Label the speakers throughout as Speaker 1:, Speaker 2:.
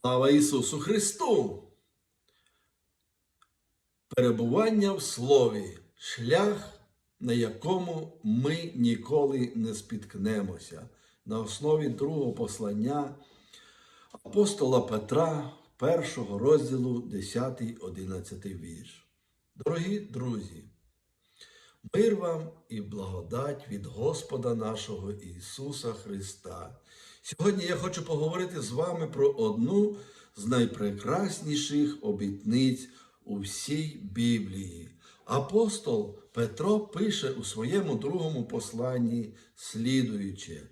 Speaker 1: Слава Ісусу Христу! Перебування в Слові шлях, на якому ми ніколи не спіткнемося. На основі другого послання апостола Петра, першого розділу 10-11 вірш. Дорогі друзі, мир вам і благодать від Господа нашого Ісуса Христа. Сьогодні я хочу поговорити з вами про одну з найпрекрасніших обітниць у всій Біблії. Апостол Петро пише у своєму другому посланні слідуюче.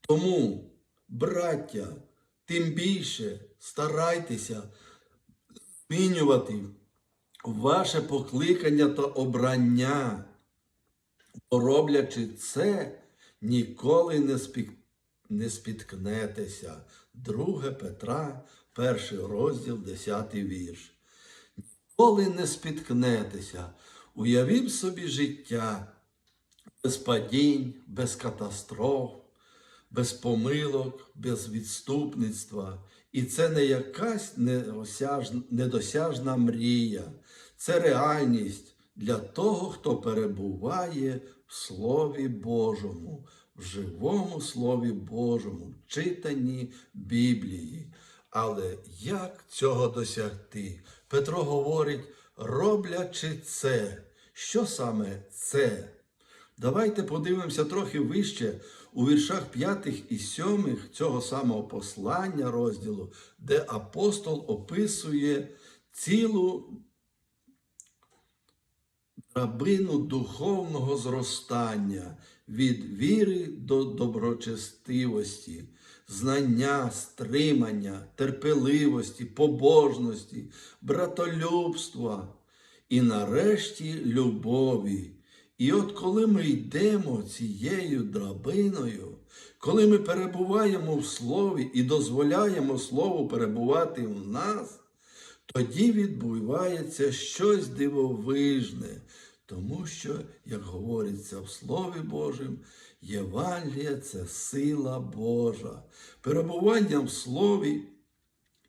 Speaker 1: Тому, браття, тим більше старайтеся змінювати ваше покликання та обрання, роблячи це, ніколи не, спік... не спіткнетеся. 2 Петра, перший розділ, 10 вірш. Ніколи не спіткнетеся. Уявіть собі життя без падінь, без катастроф, без помилок, без відступництва. І це не якась недосяжна мрія, це реальність для того, хто перебуває в Слові Божому, в живому Слові Божому, в читанні Біблії. Але як цього досягти? Петро говорить, роблячи це. Що саме це? Давайте подивимося трохи вище у віршах 5 і 7 цього самого послання розділу, де апостол описує цілу драбину духовного зростання від віри до доброчестивості, знання, стримання, терпеливості, побожності, братолюбства і нарешті любові. І от коли ми йдемо цією драбиною, коли ми перебуваємо в Слові і дозволяємо Слову перебувати в нас, тоді відбувається щось дивовижне, тому що, як говориться в Слові Божому, Євангелія це сила Божа. Перебування в Слові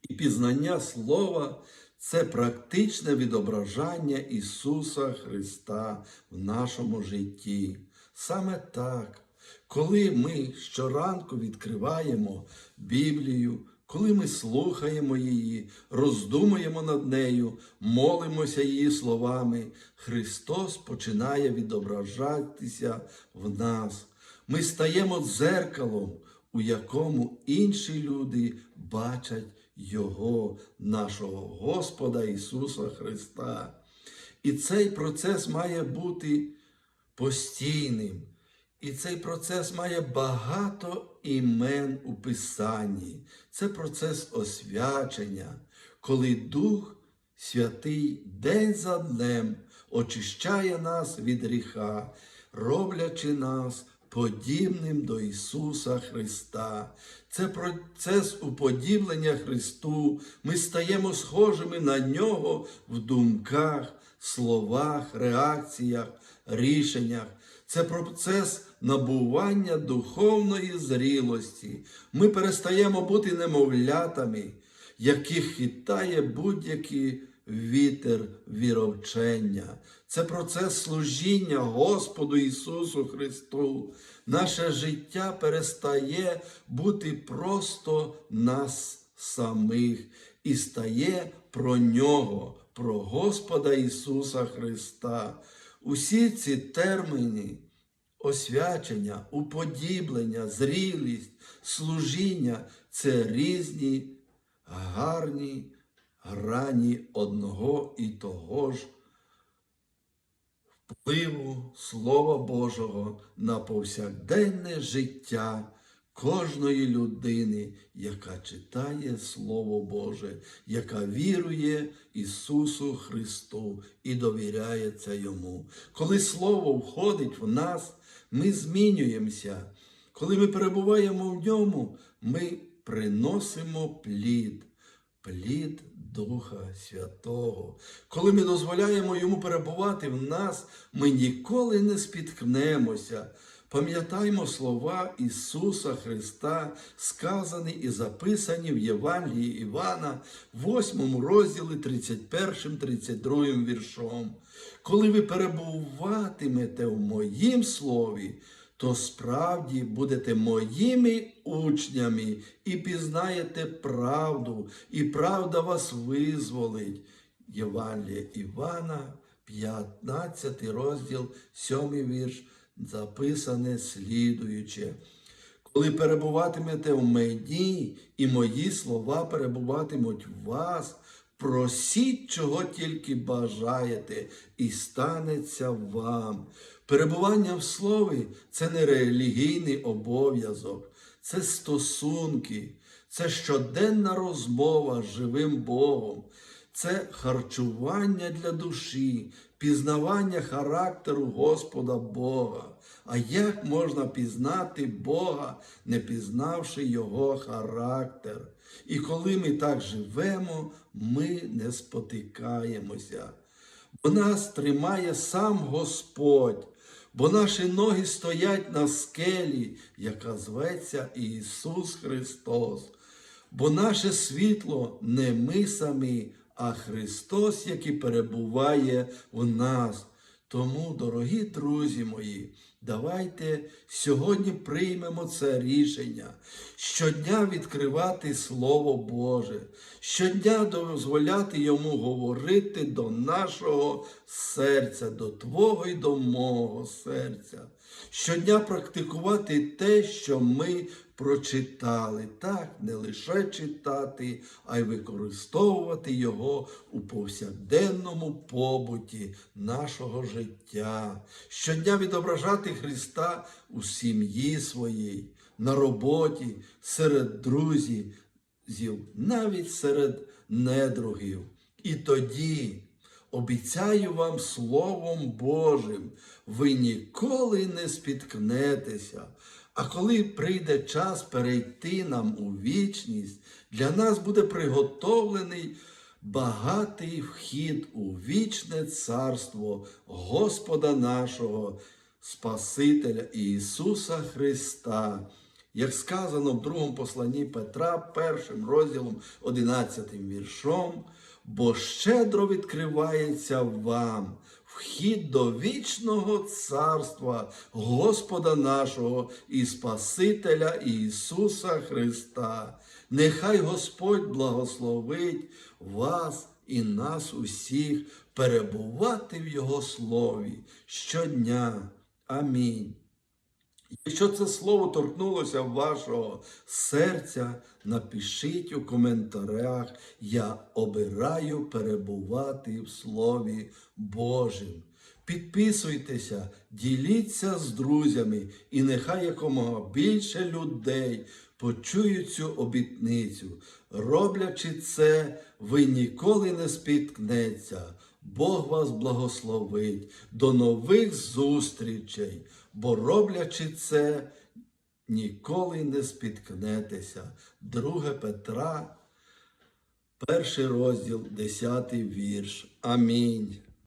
Speaker 1: і пізнання Слова це практичне відображення Ісуса Христа в нашому житті. Саме так, коли ми щоранку відкриваємо Біблію, коли ми слухаємо її, роздумуємо над нею, молимося її словами, Христос починає відображатися в нас. Ми стаємо дзеркалом, у якому інші люди бачать Його, нашого Господа Ісуса Христа. І цей процес має бути постійним. І цей процес має багато імен у Писанні. Це процес освячення, коли Дух Святий день за днем очищає нас від гріха, роблячи нас подібним до Ісуса Христа. Це процес уподіблення Христу. Ми стаємо схожими на Нього в думках, словах, реакціях, рішеннях. Це процес набування духовної зрілості. Ми перестаємо бути немовлятами, яких хитає будь-який вітер віровчення. Це процес служіння Господу Ісусу Христу. Наше життя перестає бути просто нас самих і стає про Нього, про Господа Ісуса Христа. Усі ці терміни освячення, уподіблення, зрілість, служіння це різні гарні грані одного і того ж впливу Слова Божого на повсякденне життя кожної людини, яка читає Слово Боже, яка вірує Ісусу Христу і довіряється Йому. Коли Слово входить в нас, ми змінюємося. Коли ми перебуваємо в ньому, ми приносимо плід, плід Духа Святого. Коли ми дозволяємо Йому перебувати в нас, ми ніколи не спіткнемося. Пам'ятаймо слова Ісуса Христа, сказані і записані в Євангелії Івана, 8 розділі 31-32 віршом. Коли ви перебуватимете в моїм слові, то справді будете моїми учнями і пізнаєте правду, і правда вас визволить. Євангелія Івана, 15 розділ, 7 вірш, записане слідуюче. Коли перебуватимете в мені, і мої слова перебуватимуть в вас, просіть, чого тільки бажаєте, і станеться вам. Перебування в слові це не релігійний обов'язок, це стосунки, це щоденна розмова з живим Богом, це харчування для душі, пізнавання характеру Господа Бога. А як можна пізнати Бога, не пізнавши Його характер? І коли ми так живемо, ми не спотикаємося. Бо нас тримає сам Господь, бо наші ноги стоять на скелі, яка зветься Ісус Христос. Бо наше світло не ми самі, а Христос, який перебуває в нас. Тому, дорогі друзі мої, давайте сьогодні приймемо це рішення, щодня відкривати Слово Боже, щодня дозволяти Йому говорити до нашого серця, до Твого і до мого серця, щодня практикувати те, що ми прочитали, так, не лише читати, а й використовувати його у повсякденному побуті нашого життя, щодня відображати Христа у сім'ї своїй, на роботі, серед друзів, навіть серед недругів. І тоді. Обіцяю вам Словом Божим, ви ніколи не спіткнетеся. А коли прийде час перейти нам у вічність, для нас буде приготовлений багатий вхід у вічне царство Господа нашого, Спасителя Ісуса Христа. Як сказано в другому посланні Петра, першим розділом, 11 віршом, бо щедро відкривається вам вхід до вічного царства Господа нашого і Спасителя Ісуса Христа. Нехай Господь благословить вас і нас усіх перебувати в Його слові щодня. Амінь. Якщо це слово торкнулося вашого серця, напишіть у коментарях. Я обираю перебувати в Слові Божим. Підписуйтеся, діліться з друзями, і нехай якомога більше людей почують цю обітницю. Роблячи це, ви ніколи не спіткнеться. Бог вас благословить. До нових зустрічей, бо роблячи це, ніколи не спіткнетеся. 2 Петра, перший розділ, 10 вірш. Амінь.